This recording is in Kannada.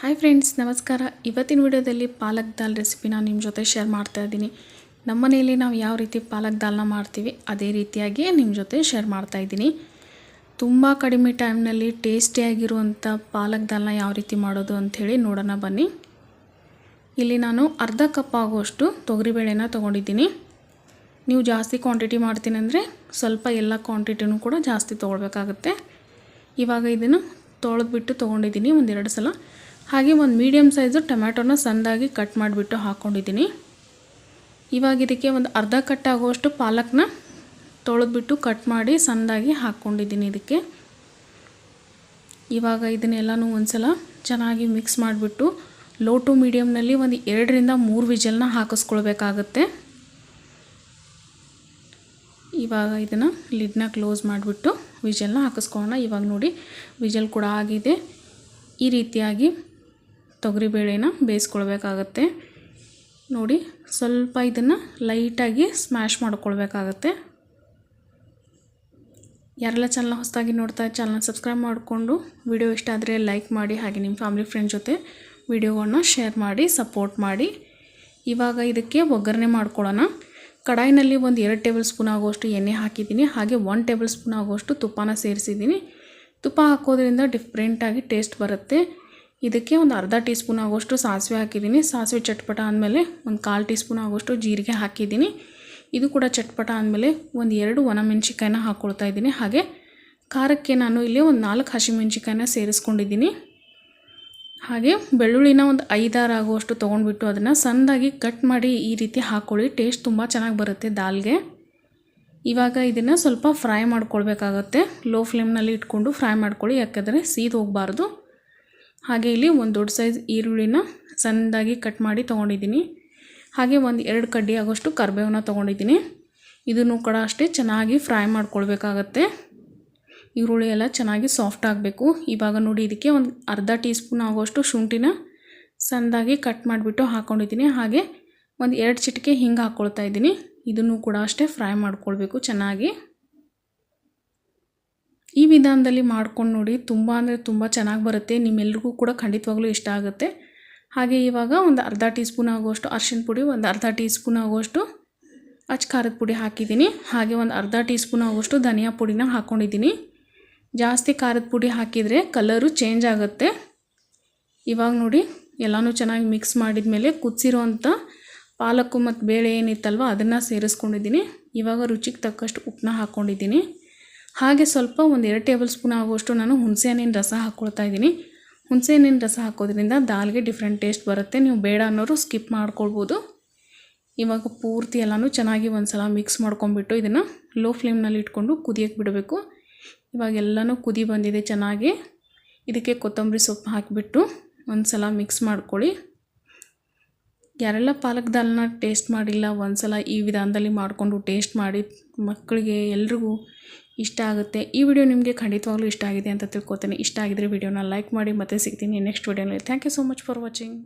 ಹಾಯ್ ಫ್ರೆಂಡ್ಸ್ ನಮಸ್ಕಾರ. ಇವತ್ತಿನ ವಿಡಿಯೋದಲ್ಲಿ ಪಾಲಕ್ ದಾಲ್ ರೆಸಿಪಿನ ನಿಮ್ಮ ಜೊತೆ ಶೇರ್ ಮಾಡ್ತಾ ಇದ್ದೀನಿ. ನಮ್ಮ ಮನೆಯಲ್ಲಿ ನಾವು ಯಾವ ರೀತಿ ಪಾಲಕ್ ದಾಲ್ನ ಮಾಡ್ತೀವಿ, ಅದೇ ರೀತಿಯಾಗಿ ನಿಮ್ಮ ಜೊತೆ ಶೇರ್ ಮಾಡ್ತಾ ಇದ್ದೀನಿ. ತುಂಬ ಕಡಿಮೆ ಟೈಮ್ನಲ್ಲಿ ಟೇಸ್ಟಿಯಾಗಿರುವಂಥ ಪಾಲಕ್ ದಾಲ್ನ ಯಾವ ರೀತಿ ಮಾಡೋದು ಅಂಥೇಳಿ ನೋಡೋಣ ಬನ್ನಿ. ಇಲ್ಲಿ ನಾನು ಅರ್ಧ ಕಪ್ ಆಗುವಷ್ಟು ತೊಗರಿಬೇಳೆನ ತೊಗೊಂಡಿದ್ದೀನಿ. ನೀವು ಜಾಸ್ತಿ ಕ್ವಾಂಟಿಟಿ ಮಾಡ್ತೀನಿ ಅಂದರೆ ಸ್ವಲ್ಪ ಎಲ್ಲ ಕ್ವಾಂಟಿಟಿನೂ ಕೂಡ ಜಾಸ್ತಿ ತೊಗೊಳ್ಬೇಕಾಗುತ್ತೆ. ಇವಾಗ ಇದನ್ನು ತೊಳೆದ್ಬಿಟ್ಟು ತೊಗೊಂಡಿದ್ದೀನಿ ಒಂದೆರಡು ಸಲ. ಹಾಗೆ ಒಂದು ಮೀಡಿಯಮ್ ಸೈಜು ಟೊಮ್ಯಾಟೋನ ಸಣ್ಣದಾಗಿ ಕಟ್ ಮಾಡಿಬಿಟ್ಟು ಹಾಕ್ಕೊಂಡಿದ್ದೀನಿ ಇವಾಗ ಇದಕ್ಕೆ ಒಂದು ಅರ್ಧ ಕಟ್ ಆಗುವಷ್ಟು ಪಾಲಕ್ನ ತೊಳೆದ್ಬಿಟ್ಟು ಕಟ್ ಮಾಡಿ ಸಣ್ಣದಾಗಿ ಹಾಕ್ಕೊಂಡಿದ್ದೀನಿ ಇದಕ್ಕೆ. ಇವಾಗ ಇದನ್ನೆಲ್ಲನೂ ಒಂದು ಸಲ ಚೆನ್ನಾಗಿ ಮಿಕ್ಸ್ ಮಾಡಿಬಿಟ್ಟು ಲೋ ಟು ಮೀಡಿಯಮ್ನಲ್ಲಿ ಒಂದು ಎರಡರಿಂದ ಮೂರು ವಿಜಲ್ನ ಹಾಕಿಸ್ಕೊಳ್ಬೇಕಾಗತ್ತೆ. ಇವಾಗ ಇದನ್ನು ಲಿಡ್ನ ಕ್ಲೋಸ್ ಮಾಡಿಬಿಟ್ಟು ವಿಜಲ್ನ ಹಾಕಿಸ್ಕೊಳ್ಳೋಣ. ಇವಾಗ ನೋಡಿ, ವಿಜಲ್ ಕೂಡ ಆಗಿದೆ. ಈ ರೀತಿಯಾಗಿ ತೊಗರಿಬೇಳೆನ ಬೇಯಿಸ್ಕೊಳ್ಬೇಕಾಗತ್ತೆ. ನೋಡಿ, ಸ್ವಲ್ಪ ಇದನ್ನು ಲೈಟಾಗಿ ಸ್ಮ್ಯಾಶ್ ಮಾಡ್ಕೊಳ್ಬೇಕಾಗತ್ತೆ. ಯಾರೆಲ್ಲ ಚಾನಲ್ನ ಹೊಸದಾಗಿ ನೋಡ್ತಾ ಚಾನಲ್ನ ಸಬ್ಸ್ಕ್ರೈಬ್ ಮಾಡಿಕೊಂಡು ವಿಡಿಯೋ ಇಷ್ಟ ಆದರೆ ಲೈಕ್ ಮಾಡಿ, ಹಾಗೆ ನಿಮ್ಮ ಫ್ಯಾಮಿಲಿ ಫ್ರೆಂಡ್ ಜೊತೆ ವಿಡಿಯೋಗಳನ್ನ ಶೇರ್ ಮಾಡಿ ಸಪೋರ್ಟ್ ಮಾಡಿ. ಇವಾಗ ಇದಕ್ಕೆ ಒಗ್ಗರಣೆ ಮಾಡ್ಕೊಳ್ಳೋಣ. ಕಡಾಯಿನಲ್ಲಿ ಒಂದು ಎರಡು ಟೇಬಲ್ ಸ್ಪೂನ್ ಆಗುವಷ್ಟು ಎಣ್ಣೆ ಹಾಕಿದ್ದೀನಿ, ಹಾಗೆ ಒನ್ ಟೇಬಲ್ ಸ್ಪೂನ್ ಆಗುವಷ್ಟು ತುಪ್ಪನ ಸೇರಿಸಿದ್ದೀನಿ. ತುಪ್ಪ ಹಾಕೋದ್ರಿಂದ ಡಿಫ್ರೆಂಟಾಗಿ ಟೇಸ್ಟ್ ಬರುತ್ತೆ. ಇದಕ್ಕೆ ಒಂದು ಅರ್ಧ ಟೀ ಸ್ಪೂನ್ ಆಗೋಷ್ಟು ಸಾಸಿವೆ ಹಾಕಿದ್ದೀನಿ. ಸಾಸಿವೆ ಚಟ್ಪಟ ಆದಮೇಲೆ ಒಂದು ಕಾಲು ಟೀ ಸ್ಪೂನ್ ಆಗೋಷ್ಟು ಜೀರಿಗೆ ಹಾಕಿದ್ದೀನಿ. ಇದು ಕೂಡ ಚಟ್ಪಟ ಆದಮೇಲೆ ಒಂದು ಎರಡು ಒಣಮೆಣ್ಸಿಕಾಯಿನ ಹಾಕ್ಕೊಳ್ತಾ ಇದ್ದೀನಿ. ಹಾಗೆ ಖಾರಕ್ಕೆ ನಾನು ಇಲ್ಲಿ ಒಂದು ನಾಲ್ಕು ಹಸಿಮೆಣ್ಸಿಕಾಯಿನ ಸೇರಿಸ್ಕೊಂಡಿದ್ದೀನಿ. ಹಾಗೆ ಬೆಳ್ಳುಳ್ಳಿನ ಒಂದು ಐದಾರು ಆಗುವಷ್ಟು ತೊಗೊಂಡ್ಬಿಟ್ಟು ಅದನ್ನು ಸಣ್ಣದಾಗಿ ಕಟ್ ಮಾಡಿ ಈ ರೀತಿ ಹಾಕ್ಕೊಳ್ಳಿ ಟೇಸ್ಟ್ ತುಂಬ ಚೆನ್ನಾಗಿ ಬರುತ್ತೆ ದಾಲ್ಗೆ. ಇವಾಗ ಇದನ್ನು ಸ್ವಲ್ಪ ಫ್ರೈ ಮಾಡ್ಕೊಳ್ಬೇಕಾಗತ್ತೆ. ಲೋ ಫ್ಲೇಮ್ನಲ್ಲಿ ಇಟ್ಕೊಂಡು ಫ್ರೈ ಮಾಡ್ಕೊಳ್ಳಿ. ಯಾಕೆಂದರೆ ಸೀದು ಹೋಗಬಾರ್ದು ಹಾಗೆ ಇಲ್ಲಿ ಒಂದು ದೊಡ್ಡ ಸೈಜ್ ಈರುಳ್ಳಿನ ಸಣ್ಣದಾಗಿ ಕಟ್ ಮಾಡಿ ತೊಗೊಂಡಿದ್ದೀನಿ. ಹಾಗೆ ಒಂದು ಎರಡು ಕಡ್ಡಿ ಆಗೋಷ್ಟು ಕರಿಬೇವನ್ನ ತೊಗೊಂಡಿದ್ದೀನಿ. ಇದನ್ನು ಕೂಡ ಅಷ್ಟೇ ಚೆನ್ನಾಗಿ ಫ್ರೈ ಮಾಡ್ಕೊಳ್ಬೇಕಾಗತ್ತೆ. ಈರುಳ್ಳಿ ಎಲ್ಲ ಚೆನ್ನಾಗಿ ಸಾಫ್ಟ್ ಆಗಬೇಕು. ಇವಾಗ ನೋಡಿ ಇದಕ್ಕೆ ಒಂದು ಅರ್ಧ ಟೀ ಸ್ಪೂನ್ ಆಗೋಷ್ಟು ಶುಂಠಿನ ಸಣ್ಣದಾಗಿ ಕಟ್ ಮಾಡಿಬಿಟ್ಟು ಹಾಕ್ಕೊಂಡಿದ್ದೀನಿ ಹಾಗೆ ಒಂದು ಎರಡು ಚಿಟಿಕೆ ಹಿಂಗೆ ಹಾಕ್ಕೊಳ್ತಾ ಇದ್ದೀನಿ. ಇದನ್ನು ಕೂಡ ಅಷ್ಟೇ ಫ್ರೈ ಮಾಡ್ಕೊಳ್ಬೇಕು ಚೆನ್ನಾಗಿ. ಈ ವಿಧಾನದಲ್ಲಿ ಮಾಡ್ಕೊಂಡು ನೋಡಿ ತುಂಬ ಅಂದರೆ ತುಂಬ ಚೆನ್ನಾಗಿ ಬರುತ್ತೆ. ನಿಮ್ಮೆಲ್ರಿಗೂ ಕೂಡ ಖಂಡಿತವಾಗ್ಲೂ ಇಷ್ಟ ಆಗುತ್ತೆ. ಹಾಗೆ ಇವಾಗ ಒಂದು ಅರ್ಧ ಟೀ ಸ್ಪೂನ್ ಆಗುವಷ್ಟು ಅರ್ಶಿನ ಪುಡಿ, ಒಂದು ಅರ್ಧ ಟೀ ಸ್ಪೂನ್ ಆಗುವಷ್ಟು ಅಚ್ಚ ಖಾರದ ಪುಡಿ ಹಾಕಿದ್ದೀನಿ. ಹಾಗೆ ಒಂದು ಅರ್ಧ ಟೀ ಸ್ಪೂನ್ ಆಗುವಷ್ಟು ಧನಿಯಾ ಪುಡಿನ ಹಾಕ್ಕೊಂಡಿದ್ದೀನಿ ಜಾಸ್ತಿ ಖಾರದ ಪುಡಿ ಹಾಕಿದರೆ ಕಲರು ಚೇಂಜ್ ಆಗುತ್ತೆ. ಇವಾಗ ನೋಡಿ, ಎಲ್ಲನೂ ಚೆನ್ನಾಗಿ ಮಿಕ್ಸ್ ಮಾಡಿದ ಮೇಲೆ ಕುದಿಸಿರೋ ಅಂಥ ಪಾಲಕ್ಕು ಮತ್ತು ಬೇಳೆ ಏನಿತ್ತಲ್ವ, ಅದನ್ನು ಸೇರಿಸ್ಕೊಂಡಿದ್ದೀನಿ. ಇವಾಗ ರುಚಿಗೆ ತಕ್ಕಷ್ಟು ಉಪ್ಪನ್ನ ಹಾಕ್ಕೊಂಡಿದ್ದೀನಿ ಹಾಗೆ ಸ್ವಲ್ಪ ಒಂದು ಎರಡು ಟೇಬಲ್ ಸ್ಪೂನ್ ಆಗುವಷ್ಟು ನಾನು ಹುಣಸೆಹಣ್ಣಿನ ರಸ ಹಾಕ್ಕೊಳ್ತಾ ಇದ್ದೀನಿ. ಹುಣಸೆಹಣ್ಣಿನ ರಸ ಹಾಕೋದ್ರಿಂದ ದಾಲ್ಗೆ ಡಿಫ್ರೆಂಟ್ ಟೇಸ್ಟ್ ಬರುತ್ತೆ. ನೀವು ಬೇಡ ಅನ್ನೋರು ಸ್ಕಿಪ್ ಮಾಡ್ಕೊಳ್ಬೋದು. ಇವಾಗ ಪೂರ್ತಿ ಎಲ್ಲನೂ ಚೆನ್ನಾಗಿ ಒಂದು ಸಲ ಮಿಕ್ಸ್ ಮಾಡ್ಕೊಂಬಿಟ್ಟು ಇದನ್ನು ಲೋ ಫ್ಲೇಮ್ನಲ್ಲಿ ಇಟ್ಕೊಂಡು ಕುದಿಯೋಕೆ ಬಿಡಬೇಕು. ಇವಾಗ ಎಲ್ಲನೂ ಕುದಿ ಬಂದಿದೆ ಚೆನ್ನಾಗಿ. ಇದಕ್ಕೆ ಕೊತ್ತಂಬರಿ ಸೊಪ್ಪು ಹಾಕಿಬಿಟ್ಟು ಒಂದು ಸಲ ಮಿಕ್ಸ್ ಮಾಡ್ಕೊಳ್ಳಿ. ಯಾರೆಲ್ಲ ಪಾಲಕ್ ದಾಲ್ನ ಟೇಸ್ಟ್ ಮಾಡಿಲ್ಲ ಒಂದು ಸಲ ಈ ವಿಧಾನದಲ್ಲಿ ಮಾಡಿಕೊಂಡು ಟೇಸ್ಟ್ ಮಾಡಿ ಮಕ್ಕಳಿಗೆ ಎಲ್ರಿಗೂ ಇಷ್ಟ ಆಗುತ್ತೆ. ಈ ವಿಡಿಯೋ ನಿಮಗೆ ಖಂಡಿತವಾಗ್ಲೂ ಇಷ್ಟ ಆಗಿದೆ ಅಂತ ತಿಳ್ಕೊತೇನೆ. ಇಷ್ಟ ಆಗಿದ್ರೆ ವಿಡಿಯೋನ ಲೈಕ್ ಮಾಡಿ ಮತ್ತೆ ಸಿಗ್ತೀನಿ ನೆಕ್ಸ್ಟ್ ವಿಡಿಯೋನಲ್ಲಿ thank you so much for watching